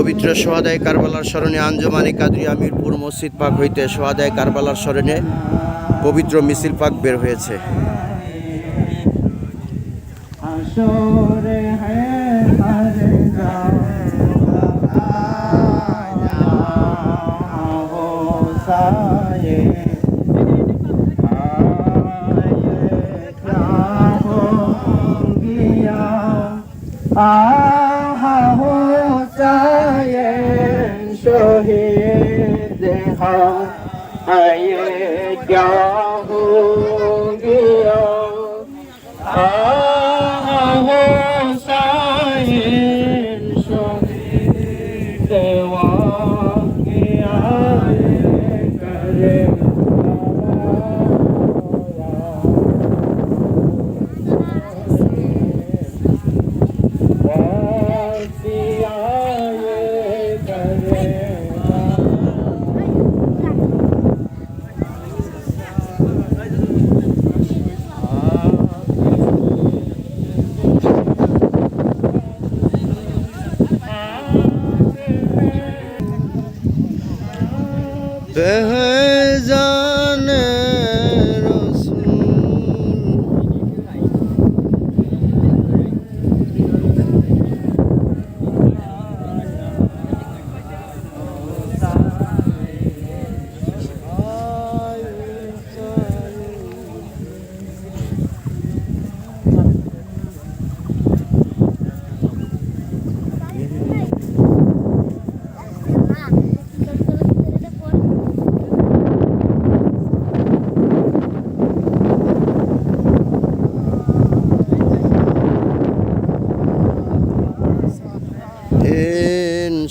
পবিত্র সোহাদায় কারবালার স্মরণে আঞ্জমানি কাদরি মিরপুর মসজিদ পাক হইতে সোহাদায় কারবালার স্মরণে পবিত্র মিছিল পাক বের হয়েছে Ah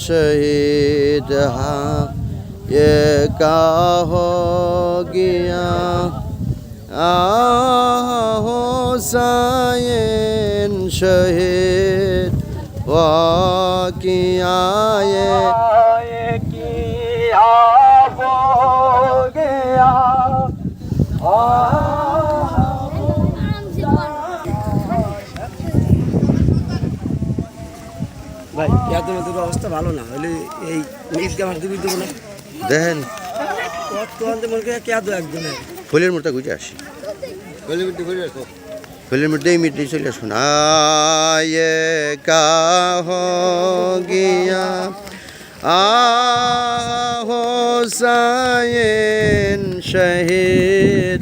शहीद हाँ ये का हो गया आहो साइन शहीद वाकिया ভাই ইয়াদের অবস্থা ভালো না হলে এই ঈদগাহ মাঠে দিবি দেবো না। দেখেন। কত আনতে মনে করে কে দো একজনে ফুলের মোটা গুজে আসি। ফুলের মধ্যে মিটে চলে আসুন। আয়ে কা হো গিয়া আহো সায়েন শহীদ।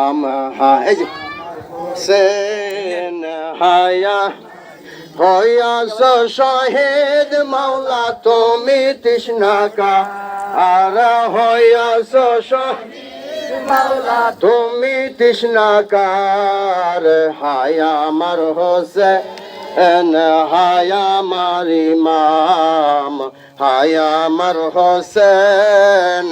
আম হা, এই যে। সেন হায়া হয়াস শহীদ মাওলা, তুমি তৃষ্ণাকা। আর শহীদ মাওলা, তুমি তৃষ্ণাকার হায়া আমার হোসেন, হায়া আমার ইমাম। আমার হোসেন।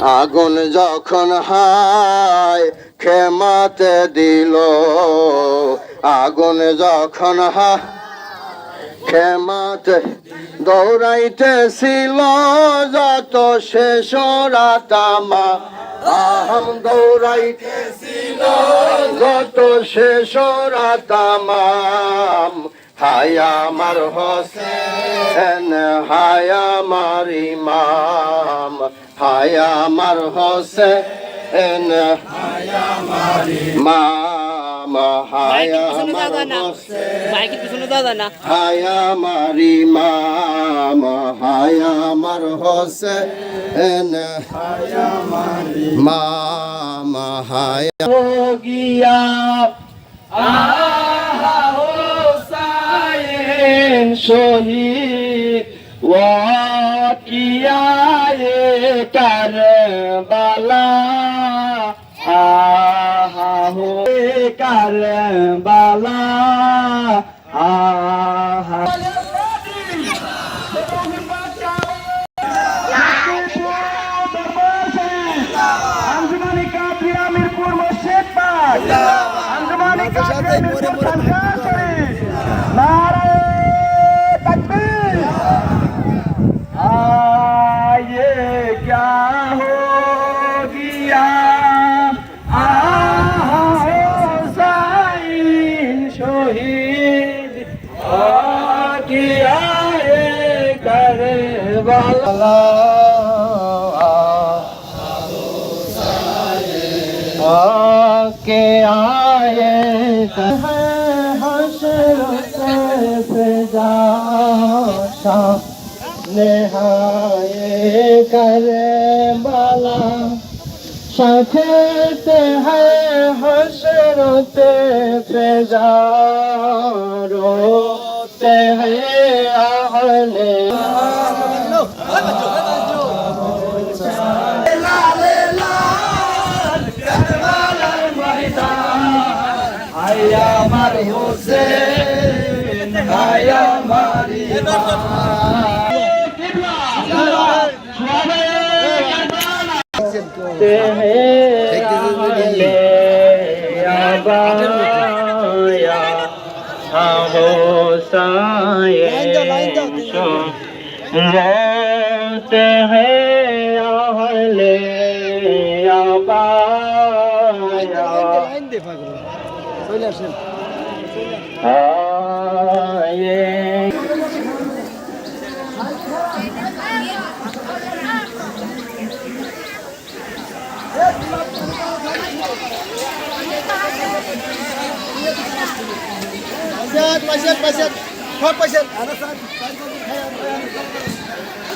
আগুন যখন হায় খেমাতে দিল। আগুন যখন হা ক্ষমাতে দৌড়াইতেছিল। যত শেষ রাতামা আহম দৌড়াইতেছিল। যত শেষ রাতামাম হায় আমার হোসেন হায় আমার ইমাম হায় আমার হোসেন মাম হায় আমার হোসেন হায় আমার ইমাম হায় আমার হোসেন মাম হায় গিয়া শহীদ ওয়াকিয়া কারবালা। আহা হো কারবালা। আহা। আঞ্জুমানি কাদরি আমিরপুর মসজিদ পাক। আঞ্জুমানি आके आए करबला आके आए हशर से फिजा नेहाए करे बाला सफेद है हसरते আমার হোসেন আয়া মারি সবাই रोते हैं आहले आया मारे हुसैन आया मारी रोते हैं आहले आबाया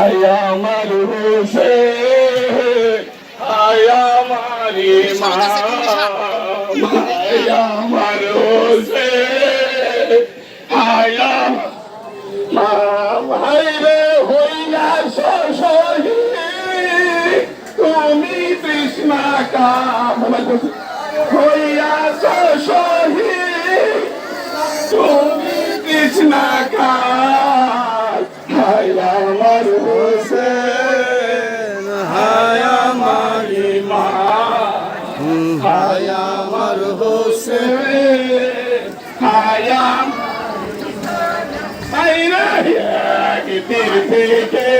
আয়া আমার হোসেন আয়া মারি মা আয়া কৃষ্ণা কাম হইয়া শহীদ তুমি কৃষ্ণা কাল, হায় আমার হোসেন, হায় আমার মা হায় আমার হোসেন, হায় আইরে এক তীর থেকে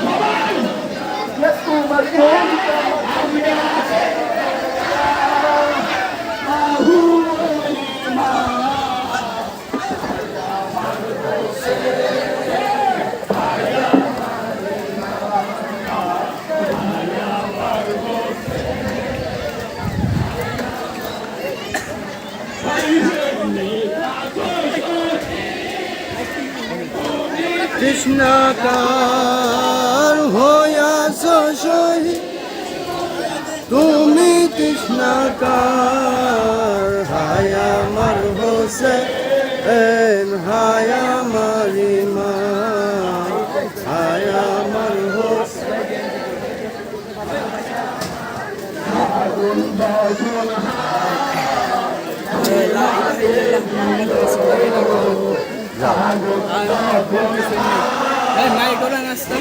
নাই করে নাস্তা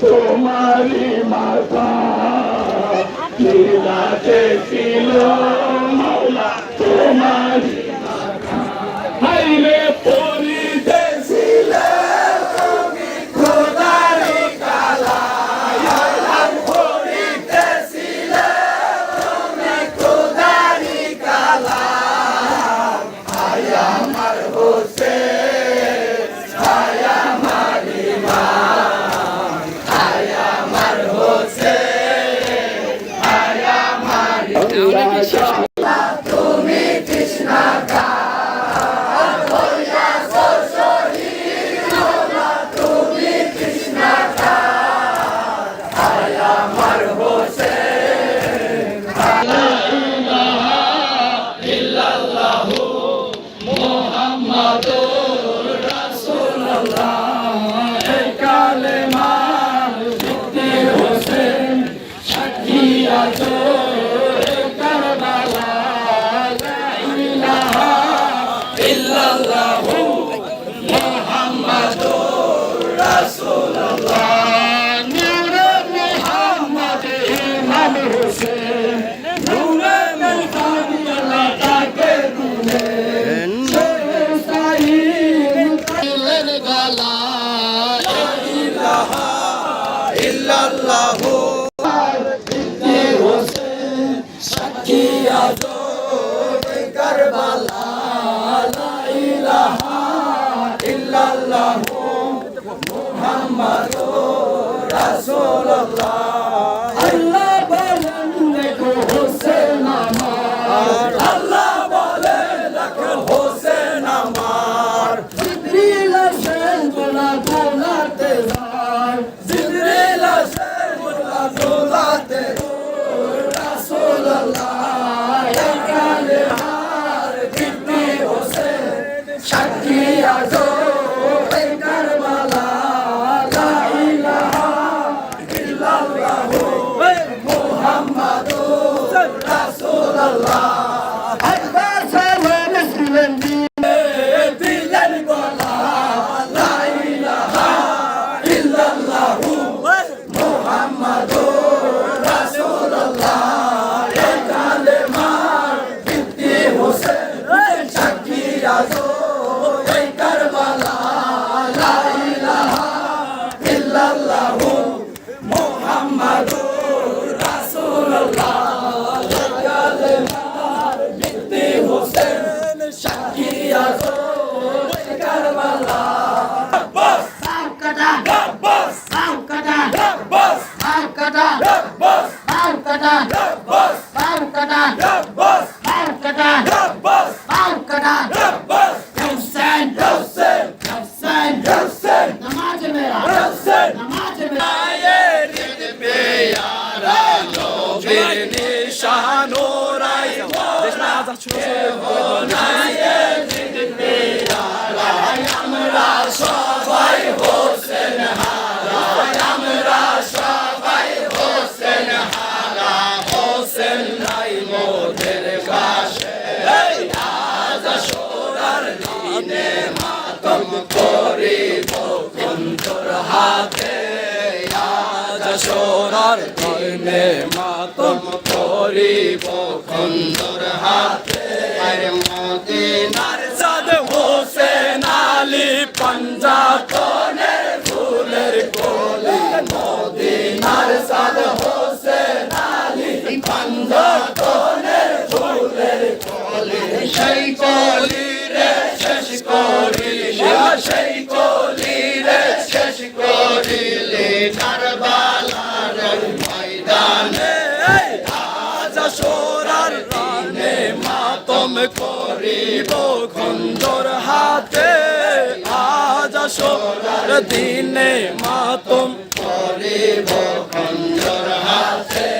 তোমারি লীলাতে ছিল মৌলা তোমারি সোনার কর্ণে মাতম করিব খন্দর হাতে। আর মদিনার সাদ হোসেন আলী পাঞ্জাতনের ফুলের কলি। মদিনার সাদ হোসেন আলী পাঞ্জাতনের ফুলের কলি। সেই কলি রে শেষ করিলি সেই দিনে মাতম। করিব খঞ্জর হাতে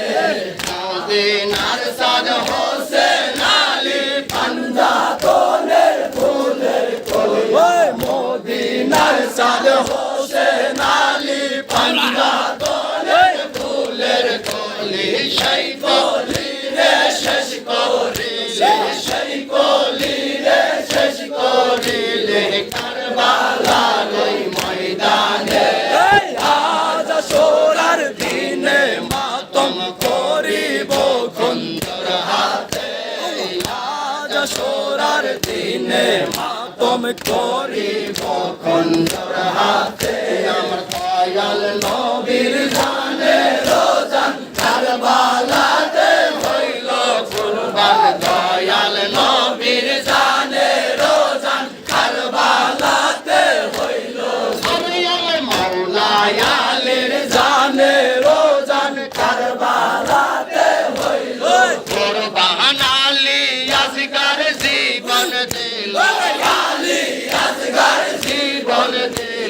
মদিনার সাদ হোসেন আলী পাঞ্জাতনের ফুলের কলি ওই মদিনার সাদ হোসেন আলী পাঞ্জাতনের ফুলের কলি, সেই কলি রে শেষ করিলে, সেই কলি রে শেষ করিলে কারবালার মাতম করিব কন্দর হাতে।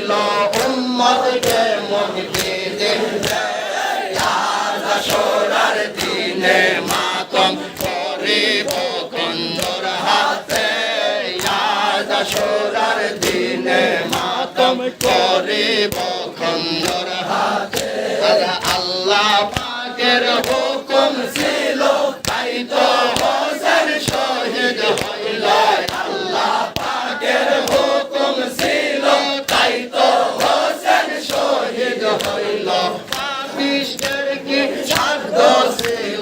দিল উম্মতকে মুক্তি দিল সোরার দিনে মাতম করিব কন্দর হাতে। সোরার দিনে মাতম করিব কন্দর হাতে। আল্লাহ doce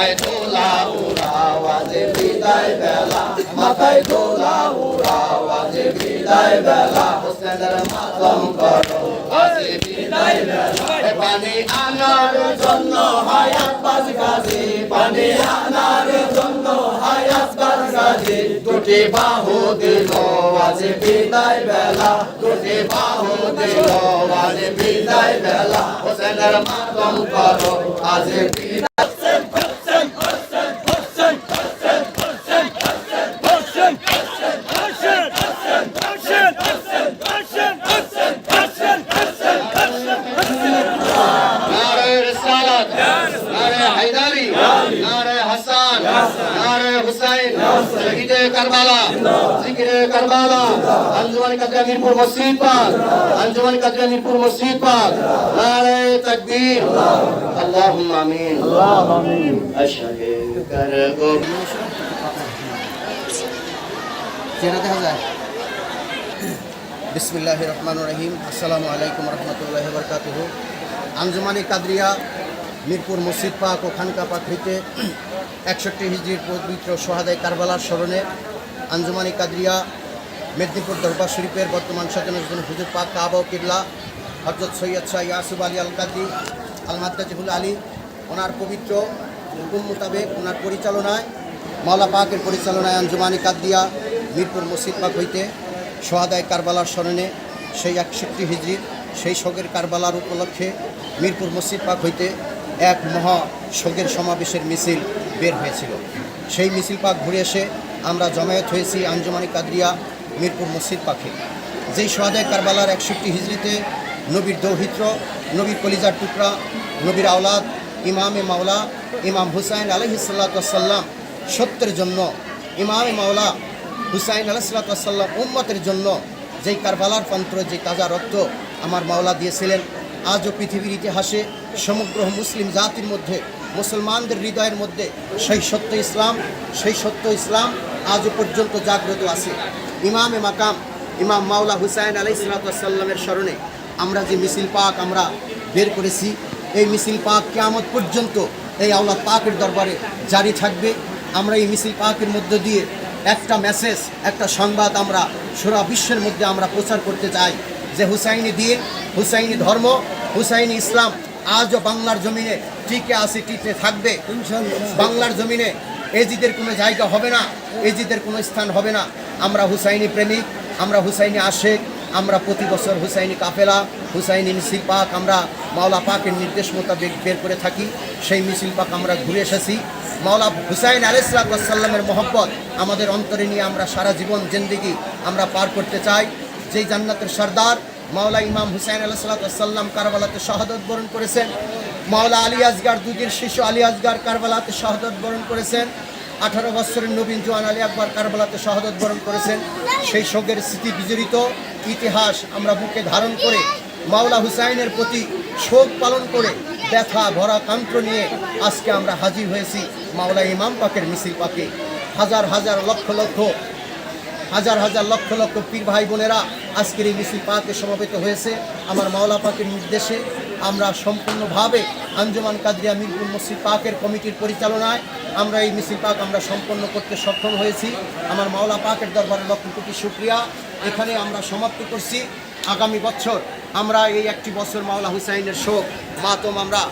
মাথায় তোলা উড়াও আজ বিদায় বেলা। মাথায় তোলা উড়াও আজ বিদায় বেলা। হোসেনের মাতম করো আজ বিদায় বেলা। পানি আনার জন্য হায়াত বাজ গাজী পানি আনার জন্য হায়াত বাজ গাজী দুটি বাহু দিল আজ বিদায় বেলা। দুটি বাহু দিল আজ বিদায় বেলা। হোসেনের মাতম করো আজ करबाला ज़िक्र करबाला अंजुमन कदरा मीरपुर मस्जिद पर अंजुमन कदरा मीरपुर मस्जिद पर नारे तकबीर अल्लाहुम आमीन अल्लाहुम आमीन अशहद कर गो চেনা দেখা যায় বিসমিল্লাহ রহমান রহিম আসসালামু আলাইকুম রহমতুল্লাহ বরকাত আঞ্জুমানি কাদরিয়া মিরপুর মসজিদ পাক ও একষট্টি হিজড়ির পবিত্র সোহাদাই কারবালার স্মরণে আঞ্জুমানি কাদরিয়া, মেদিনীপুর দরবার শরীফের বর্তমান সাজানোর হুজুর পাক কাবা ও কিবলা হজরত সৈয়দ শাহ ইয়াসুব আলী আল কাদি আল মাদ্দাজিবুল আলী, ওনার পবিত্র হুকুম মোতাবেক ওনার পরিচালনায়, মাওলা পাকের পরিচালনায় আঞ্জুমানি কাদরিয়া, মিরপুর মসজিদ পাক হইতে সোহাদায় কারবালার স্মরণে সেই একষট্টি হিজড়ির সেই শোকের কারবালার উপলক্ষে মিরপুর মসজিদ পাক হইতে এক মহা শোকের সমাবেশের মিছিল বের হয়েছিল। সেই মিছিল পাক ঘুরে এসে আমরা জমায়েত হয়েছি আঞ্জুমানি কাদরিয়া, মিরপুর মসজিদ পাখে যেই সোহাদায় কারবালার একষট্টি হিজড়িতে নবীর দৌহিত্র, নবীর কলিজার টুকরা, নবীর আওলাদ, ইমামে মাওলা, ইমাম হুসাইন আলহিসাল্লাম সত্যের জন্য, ইমাম মাওলা হুসাইন আলাহিসাল্লাম উম্মতের জন্য যেই কারবালার পান্ত্র যে তাজা রক্ত আমার মাওলা দিয়েছিলেন, আজও পৃথিবীর ইতিহাসে সমগ্র মুসলিম জাতির মধ্যে, মুসলমানদের হৃদয়ের মধ্যে সেই সত্য ইসলাম, সেই সত্য ইসলাম আজও পর্যন্ত জাগ্রত আছে। ইমামে মাকাম, ইমাম মাওলা হুসাইন আলাইসাল্লামের স্মরণে আমরা যে মিছিল পাক আমরা বের করেছি, এই মিছিল পাক কেয়ামত পর্যন্ত এই আওলাদ পাকের দরবারে জারি থাকবে। আমরা এই মিছিল পাকের মধ্য দিয়ে একটা মেসেজ একটা সংবাদ আমরা সারা বিশ্বের মধ্যে আমরা প্রচার করতে চাই যে হুসাইনি দিয়ে, হুসাইনি ধর্ম, হুসাইনি ইসলাম আজও বাংলার জমিনে টিকে আছে টিকে থাকবে। বাংলার জমিনে এজিদের কোনো জায়গা হবে না এজিদের কোনো স্থান হবে না। আমরা হুসাইনি প্রেমিক আমরা হুসাইনি আশেক আমরা প্রতি বছর হুসাইনি কাফেলা হুসাইনি মিছিল পাক আমরা মাওলা পাকের নির্দেশ মোতাবেক বের করে থাকি। সেই মিছিল পাক আমরা ঘুরে এসেছি। মাওলা হুসাইন আলাইসাল্লামের মহব্বত আমাদের অন্তরে নিয়ে আমরা সারা জীবন জিন্দিগি আমরা পার করতে চাই। যেই জান্নাতের সর্দার মাওলা ইমাম হুসাইন আলাইসাল্লাম কারবালাতে শাহাদত বরণ করেছেন। মাওলা আলী আসগার দুদিন শিশু আলী আসগার কারবালাতে শাহাদত বরণ করেছেন। আঠারো বছরের নবীন জোয়ান আলী আকবর কারবালাতে শাহাদত বরণ করেছেন। সেই শোকের স্মৃতি বিজড়িত ইতিহাস আমরা বুকে ধারণ করে মাওলা হুসাইনের প্রতি শোক পালন করে ব্যথা, ভরা কান্ত্র নিয়ে আজকে আমরা হাজির হয়েছি মাওলা ইমাম পাকের মিছিল পাকে। হাজার হাজার লক্ষ লক্ষ হাজার হাজার লক্ষ লক্ষ পীর ভাই বোনেরা আজকের এই মিছিল পাকে সমবেত হয়েছে। আমার মাওলা পাকের নির্দেশে আমরা সম্পূর্ণভাবে আঞ্জুমান কাদরিয়া মিরপুর মসজিদ পাকের কমিটির পরিচালনায় আমরা এই মিছিল পাক আমরা সম্পন্ন করতে সক্ষম হয়েছি। আমার মাওলা পাকের দরবারে লক্ষ কোটি শুক্রিয়া। এখানে আমরা সমাপ্ত করছি। আগামী বছর আমরা এই একটি বছর মাওলা হুসাইনের শোক, মাতম আমরা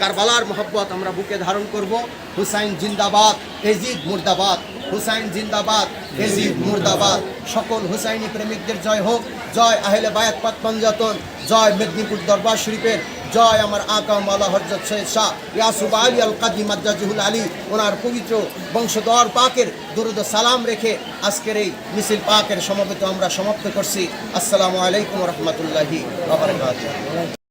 কারবালার মোহব্বত আমরা বুকে ধারণ করব। হুসাইন জিন্দাবাদ এজিদ মুর্দাবাদ, হুসাইন জিন্দাবাদ এজিদ মুর্দাবাদ। সকল হুসাইনি প্রেমিকদের জয় হোক। জয় আহলে বায়াত পাক পঞ্জাতন, জয় মেদিনীপুর দরবার শরীফের, জয় আমার আকা মালা হরজত সৈয়দ শাহ ইয়াসুব আলী আল কাদি মাজ্জাজুল আলী, ওনার পবিত্র বংশধর পাকের দুরুদ সালাম রেখে আজকের এই মিছিল পাকের সমবেত আমরা সমাপ্ত করছি। আসসালামু আলাইকুম রহমতুল্লাহি